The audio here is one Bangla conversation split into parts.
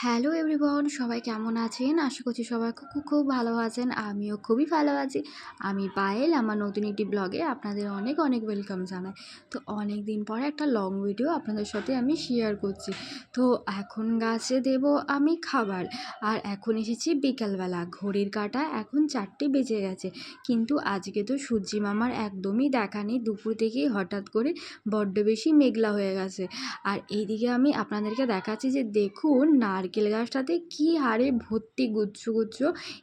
হ্যালো এভরিওয়ান, সবাই কেমন আছেন? আশা করছি সবাই খুব খুব ভালো আছেন। আমিও খুবই ভালো আছি। আমি পায়েল, আমার নতুন একটি ব্লগে আপনাদের অনেক অনেক ওয়েলকাম জানাই। তো অনেক দিন পরে একটা লং ভিডিও আপনাদের সাথে আমি শেয়ার করছি। তো এখন গাছে দেব আমি খাবার। আর এখন এসেছি বিকালবেলা। ঘড়ির কাটা এখন চারটে বেজে গেছে। কিন্তু আজকে তো সূর্যি মামার একদমই দেখা নেই। দুপুর থেকেই হঠাৎ করে বড্ড বেশি মেঘলা হয়ে গেছে। আর এইদিকে আমি আপনাদেরকে দেখাচ্ছি যে দেখুন নারকেল গাছটাতে কি হারে ভর্তি গুচ্ছ গুচ্ছ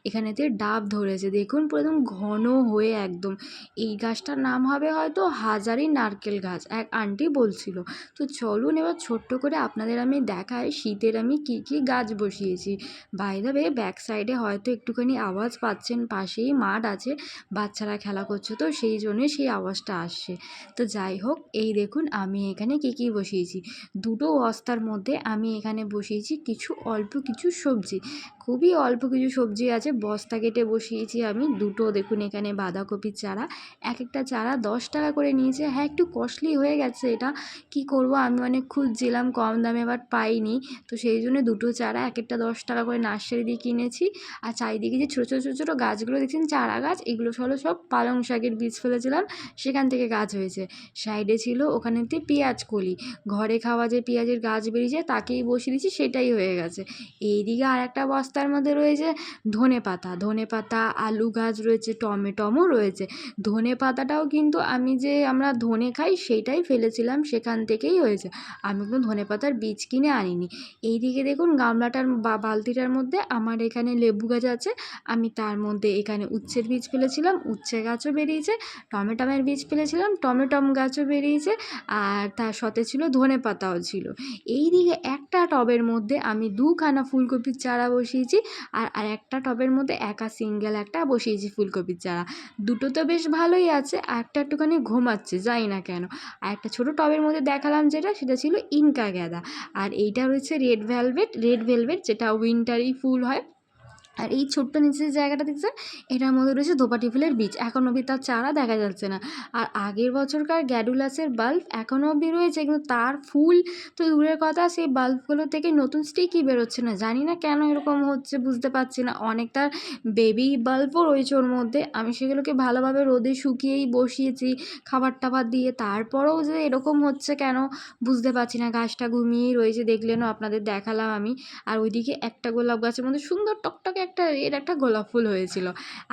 এখানেতে ডাব ধরেছে। দেখুন পুরো একদম ঘন হয়ে একদম। এই গাছটার নাম হবে হয়তো হাজারি নারকেল গাছ, এক আন্টি বলছিল। তো চলুন এবার ছোট্ট করে আপনাদের আমি দেখাই শীতের আমি কি কি গাছ বসিয়েছি। বাইরে ব্যাক সাইডে হয়তো একটুখানি আওয়াজ পাচ্ছেন, পাশেই মাঠ আছে, বাচ্চারা খেলা করছে, তো সেই জন্যই সেই আওয়াজটা আসছে। তো যাই হোক, এই দেখুন আমি এখানে কি কি বসিয়েছি। দুটো বস্তার মধ্যে আমি এখানে বসিয়েছি কিছু অল্প কিছু সবজি। খুবই অল্প কিছু সবজি আছে। বস্তা কেটে বসিয়েছি আমি। দুটো দেখুন এখানে বাঁধাকপির চারা। এক একটা চারা দশ টাকা করে নিয়েছে। হ্যাঁ একটু কস্টলি হয়ে গেছে এটা। কি করব? আমি অনেক খুঁজছিলাম, কম দামে বাট পাইনি। তো সেই জন্য দুটো চারা এক একটা দশ টাকা করে নার্সারি দিয়ে কিনেছি। আর চারিদিকে যে ছোটো ছোটো ছোটো ছোটো গাছগুলো দেখছেন, চারা গাছ, এগুলো হলো সব পালং শাকের বীজ ফেলেছিলাম। সেখান থেকে গাছ হয়েছে। সাইডে ছিল ওখানেতে পেঁয়াজ কলি। ঘরে খাওয়া যে পেঁয়াজের গাছ বেরিয়েছে, তাকেই বসিয়ে দিয়েছি, সেটাই হয়ে গেছে। এইদিকে আর একটা বস্তার মধ্যে রয়েছে ধনে পাতা। ধনে পাতা, আলু গাছ রয়েছে, টমেটমও রয়েছে। ধনে পাতাটাও কিন্তু আমি যে আমরা ধনে খাই সেটাই ফেলেছিলাম, সেখান থেকেই হয়েছে। আমি কিন্তু ধনে পাতার বীজ কিনে আনিনি। এইদিকে দেখুন গামলাটার বা বালতিটার মধ্যে আমার এখানে লেবু গাছ আছে। আমি তার মধ্যে এখানে উচ্ছের বীজ ফেলেছিলাম, উচ্ছে গাছও বেরিয়েছে, টমেটোমের বীজ ফেলেছিলাম, টমেটম গাছও বেরিয়েছে, আর তার সাথে ছিল ধনে পাতাও ছিল। এই দিকে একটা টবের মধ্যে আমি দুখানা ফুলকপির চারা বসিয়েছি। আর আর একটা টবের মধ্যে একা সিঙ্গেল, একটা বসিয়েছি ফুলকপির চারা। দুটো তো বেশ ভালোই আছে একটা একটুখানি ঘুমাচ্ছে, যাই না কেন। আর একটা ছোটো টবের মধ্যে দেখালাম যেটা, সেটা ছিল ইনকা গ্যাদা। আর এইটা রয়েছে রেড ভেলভেট রেড ভেলভেট, যেটা উইন্টারি ফুল হয়। আর এই ছোট্ট নিচের জায়গাটা দেখছেন? এটার মধ্যে রয়েছে দোপাটি ফুলের বীজ। এখন অবধি তার চারা দেখা যাচ্ছে না। আর আগের বছরকার গ্যাডুলাসের বাল্ব এখনও অবধি রয়েছে, কিন্তু তার ফুল তো দূরের কথা, সেই বাল্বগুলো থেকে নতুন স্টিকই বেরোচ্ছে না। জানি না কেন এরকম হচ্ছে, বুঝতে পারছি না। অনেক তার বেবি বাল্বও রয়েছে ওর মধ্যে। আমি সেগুলোকে ভালোভাবে রোদে শুকিয়েই বসিয়েছি খাবার টাবার দিয়ে। তারপরেও যে এরকম হচ্ছে কেন, বুঝতে পারছি না। গাছটা ঘুমিয়েই রয়েছে, দেখলেনও আপনাদের দেখালাম আমি। আর ওইদিকে একটা গোলাপ গাছের মধ্যে সুন্দর টকটকে একটা, এর একটা গোলাপ ফুল হয়েছিল।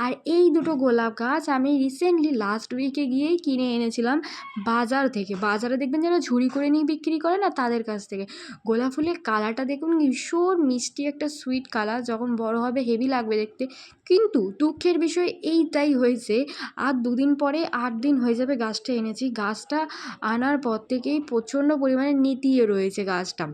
আর এই দুটো গোলাপ গাছ আমি রিসেন্টলি লাস্ট উইকে গিয়েই কিনে এনেছিলাম বাজার থেকে। বাজারে দেখবেন যেন ঝুড়ি করে নিয়ে বিক্রি করে না তাদের কাছ থেকে। গোলাপ ফুলের কালারটা দেখুন ভীষণ মিষ্টি একটা সুইট কালার যখন বড় হবে হেভি লাগবে দেখতে। কিন্তু দুঃখের বিষয় এইটাই হয়েছে, আর দুদিন পরে আট দিন হয়ে যাবে গাছটা এনেছি। গাছটা আনার পর থেকেই প্রচণ্ড পরিমাণে নেতিয়ে রয়েছে গাছটা।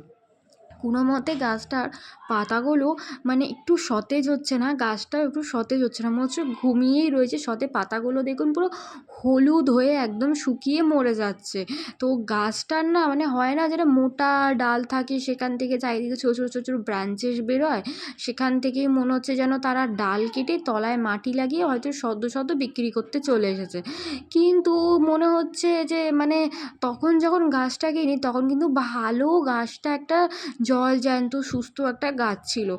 কোনো মতে গাছটার পাতাগুলো মানে একটু সতেজ হচ্ছে না গাছটাও একটু সতেজ হচ্ছে না। মনে হচ্ছে ঘুমিয়েই রয়েছে, সতে পাতাগুলো দেখুন পুরো হলুদ হয়ে একদম শুকিয়ে মরে যাচ্ছে। তো গাছটার না মানে হয় না যেটা মোটা ডাল থাকে সেখান থেকে চারিদিকে ছোটো ছোটো ছোটো ছোটো ব্রাঞ্চেস বেরোয়, সেখান থেকেই মনে হচ্ছে যেন তারা ডাল কেটে তলায় মাটি লাগিয়ে হয়তো সদ্য সদ্য বিক্রি করতে চলে এসেছে। কিন্তু মনে হচ্ছে যে মানে তখন যখন গাছটা কিনি তখন কিন্তু ভালো গাছটা একটা জল জ্যান্ত, সুস্থ একটা গাছ ছিল।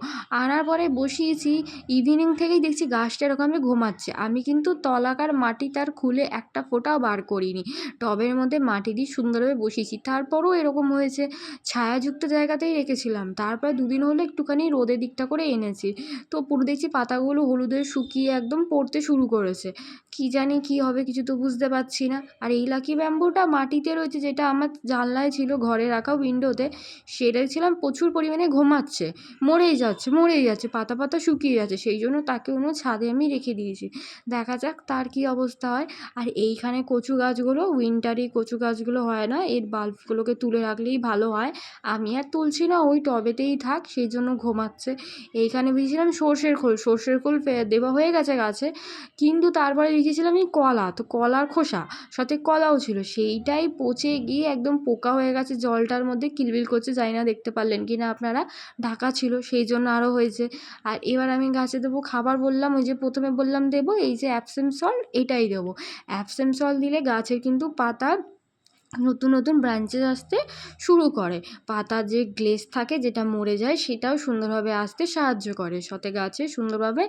আনার পরে বসিয়েছি ইভিনিং থেকেই দেখছি গাছটা এরকমই ঘুমাচ্ছে। আমি কিন্তু তলাকার মাটি তার খুলে একটা ফোঁটাও বার করিনি। টবের মধ্যে মাটি দিয়ে সুন্দরভাবে বসিয়েছি। তারপরও এরকম হয়েছে, ছায়াযুক্ত জায়গাতেই রেখেছিলাম। তারপরে দুদিন হলো একটুখানি রোদের দিকটা করে এনেছি। তো পুরো দেখছি পাতাগুলো হলুদে শুকিয়ে একদম পড়তে শুরু করেছে। কী জানি কী হবে কিছু তো বুঝতে পারছি না। আর এই লাকি ব্যাম্বুটা মাটিতে রয়েছে, যেটা আমার জানলায় ছিল ঘরে রাখা উইন্ডোতে সেটা ছিলাম প্রচুর পরিমাণে ঘুমাচ্ছে। মরেই যাচ্ছে মরেই যাচ্ছে, পাতা পাতা শুকিয়ে যাচ্ছে, সেই জন্য তাকে অন্য ছাদে আমি রেখে দিয়েছি। দেখা যাক তার কী অবস্থা হয়। আর এইখানে কচু গাছগুলো উইন্টারি কচু গাছগুলো হয় না, এর বাল্বগুলোকে তুলে রাখলেই ভালো হয়। আমি আর তুলছি না, ওই টবেতেই থাক, সেই জন্য ঘুমাচ্ছে। এইখানে ভেবেছিলাম সর্ষের খোল সর্ষের খোল দেওয়া হয়ে গেছে গাছে, কিন্তু তারপরে রেখেছিলাম আমি কলা, তো কলার খোসা, সাথে কলাও ছিল। সেইটাই পচে গিয়ে একদম পোকা হয়ে গেছে, জলটার মধ্যে কিলবিল করছে যাই না দেখতে পারলেন কি না আপনারা। ঢাকা ছিল, সেই জন্য আরও হয়েছে। আর এবার আমি গাছে দেবো খাবার বললাম, ওই যে প্রথমে বললাম দেবো, এই যে অ্যাপসেম সল্ট এটাই দেবো। অ্যাপসেম সল্ট দিলে গাছের কিন্তু পাতা নতুন নতুন ব্রাঞ্চেস আসতে শুরু করে। পাতার যে গ্লেজ থাকে যেটা মরে যায় সেটাও সুন্দরভাবে আসতে সাহায্য করে। সাথে গাছে সুন্দরভাবে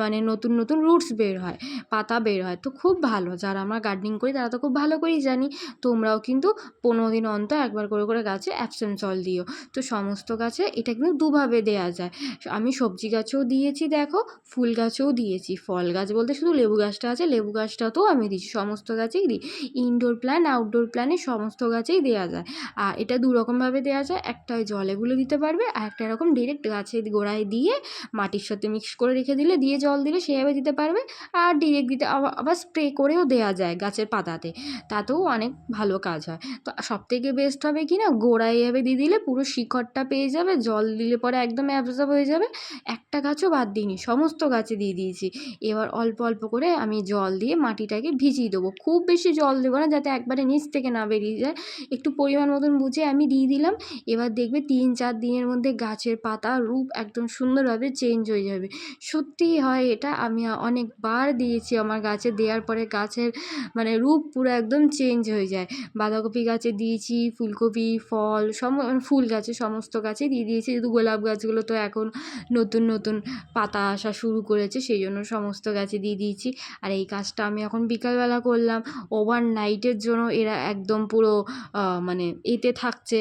মানে নতুন নতুন রুটস বের হয়, পাতা বের হয়। তো খুব ভালো, যারা আমরা গার্ডেনিং করি তারা তো খুব ভালো করেই জানি। তোমরাও কিন্তু পনেরো দিন অন্তর একবার করে করে গাছে অ্যাপসেম জল দিও। তো সমস্ত গাছে এটা কিন্তু দুভাবে দেওয়া যায়। আমি সবজি গাছেও দিয়েছি, দেখো, ফুল গাছেও দিয়েছি। ফল গাছ বলতে শুধু লেবু গাছটা আছে, লেবু গাছটাতেও আমি দিচ্ছি। সমস্ত গাছেই দিই। ইনডোর প্ল্যান্ট আউটডোর প্ল্যানে সমস্ত গাছেই দেওয়া যায়। আর এটা দু রকমভাবে দেওয়া যায় একটা ওই জলে গুলে দিতে পারবে আর একটা এরকম ডিরেক্ট গাছে গোড়ায় দিয়ে মাটির সাথে মিক্স করে রেখে দিলে, দিয়ে জল দিলে সেভাবে দিতে পারবে। আর ডিরেক্ট দিতে আবার আবার স্প্রে করেও দেওয়া যায় গাছের পাতাতে। তাতেও অনেক ভালো কাজ হয়। তো সবথেকে বেস্ট হবে কি না? গোড়ায় এভাবে দিয়ে দিলে পুরো শিকড়টা পেয়ে যাবে, জল দিলে পরে একদম অ্যাবজর্ব হয়ে যাবে। একটা গাছও বাদ দিইনি, সমস্ত গাছে দিয়ে দিয়েছি। এবার অল্প অল্প করে আমি জল দিয়ে মাটিটাকে ভিজিয়ে দেবো। খুব বেশি জল দেবো না, যাতে একবারে নিচ থেকে না বেরিয়ে যায়। একটু পরিমাণ মতন বুঝে আমি দিয়ে দিলাম। এবার দেখবে তিন চার দিনের মধ্যে গাছের পাতা রূপ একদম সুন্দরভাবে চেঞ্জ হয়ে যাবে। সত্যিই হয় এটা। আমি অনেকবার দিয়েছি আমার গাছে। দেওয়ার পরে গাছের মানে রূপ পুরো একদম চেঞ্জ হয়ে যায়। বাঁধাকপি গাছে দিয়েছি, ফুলকপি, ফল, সম ফুল গাছে, সমস্ত গাছে দিয়ে দিয়েছি। যেহেতু গোলাপ গাছগুলো তো এখন নতুন নতুন পাতা আসা শুরু করেছে, সেই জন্য সমস্ত গাছে দিয়ে দিয়েছি। আর এই কাজটা আমি এখন বিকালবেলা করলাম। ওভার নাইটের জন্য এরা একদম পুরো মানে এতে থাকছে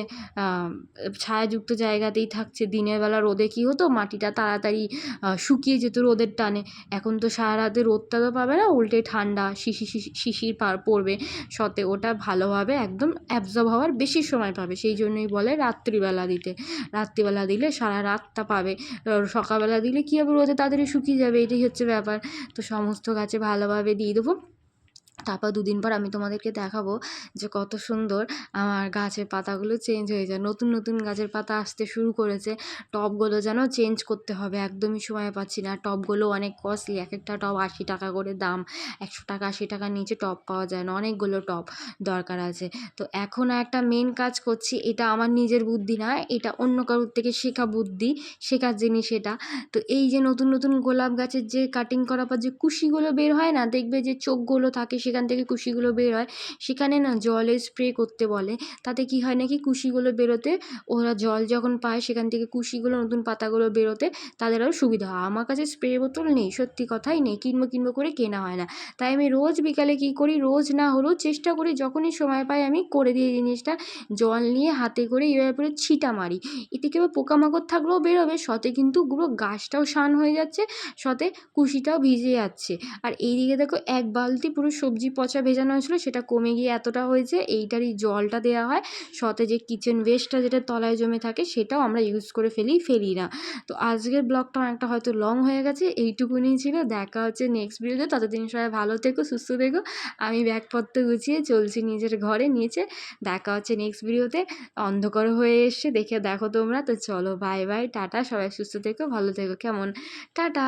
ছায়াযুক্ত জায়গাতেই থাকছে। দিনের বেলা রোদে কী হতো? মাটিটা তাড়াতাড়ি শুকিয়ে যেত রোদের টানে। এখন তো সারা রাতে রোদটা তো পাবে না, উল্টে ঠান্ডা, শিশি শিশির পার পড়বে। সতে ওটা ভালোভাবে একদম অ্যাবজর্ব হওয়ার বেশি সময় পাবে। সেই জন্যই বলে রাত্রিবেলা দিতে। রাত্রিবেলা দিলে সারা রাতটা পাবে। সকালবেলা দিলে কী হবে? রোদে তাড়াতাড়ি শুকিয়ে যাবে, এটাই হচ্ছে ব্যাপার। তো সমস্ত গাছে ভালোভাবে দিয়ে দেবো। তারপর দুদিন পর আমি তোমাদেরকে দেখাবো যে কত সুন্দর আমার গাছের পাতাগুলো চেঞ্জ হয়ে যায়। নতুন নতুন গাছের পাতা আসতে শুরু করেছে। টবগুলো যেন চেঞ্জ করতে হবে, একদমই সময় পাচ্ছি না। টবগুলো অনেক কস্টলি এক একটা টব আশি টাকা করে দাম। একশো টাকা, আশি টাকার নিচে টব পাওয়া যায় না, অনেকগুলো টব দরকার আছে। তো এখন একটা মেন কাজ করছি, এটা আমার নিজের বুদ্ধি না, এটা অন্য কারোর থেকে শেখা বুদ্ধি, শেখার জিনিস এটা। তো এই যে নতুন নতুন গোলাপ গাছের যে কাটিং করার পর যে কুশিগুলো বের হয় না, দেখবে যে চোখগুলো থাকে সেখান থেকে কুশিগুলো বের হয় সেখানে না জলে স্প্রে করতে বলে। তাতে কি হয় নাকি কুশিগুলো বেরোতে ওরা জল যখন পায় সেখান থেকে কুশিগুলো, নতুন পাতাগুলো বেরোতে তাদের আরও সুবিধা হয়। আমার কাছে স্প্রে বোতল নেই, সত্যি কথাই নেই। কিনবো কিনবো করে কেনা হয় না। তাই আমি রোজ বিকালে কী করি, রোজ না হলেও চেষ্টা করি যখনই সময় পাই আমি করে দিই জিনিসটা জল নিয়ে হাতে করে এইভাবে করে ছিটা মারি। এতে কেউ পোকামাকড় থাকলেও বেরোবে সতে কিন্তু পুরো গাছটাও শান হয়ে যাচ্ছে সতে কুশিটাও ভিজে যাচ্ছে। আর এইদিকে দেখো এক বালতি পুরো সবজি পচা ভেজানো হয়েছিলো সেটা কমে গিয়ে এতটা হয়েছে, এইটারই জলটা দেওয়া হয় সতে যে কিচেন ওয়েস্টটা যেটা তলায় জমে থাকে সেটাও আমরা ইউজ করে ফেলি ফেলি না। তো আজকের ব্লগটা অনেকটা হয়তো লং হয়ে গেছে, এইটুকুনি ছিল, দেখা হচ্ছে নেক্সট ভিডিওতে ততদিন সবাই ভালো থেকো, সুস্থ থেকো, আমি ব্যাগপত্র গুছিয়ে চলছি নিজের ঘরে নিচে, দেখা হচ্ছে নেক্সট ভিডিওতে অন্ধকার হয়ে এসছে, দেখে দেখো তোমরা, তো চলো বাই বাই টাটা, সবাই সুস্থ থেকো, ভালো থেকো, কেমন? টাটা!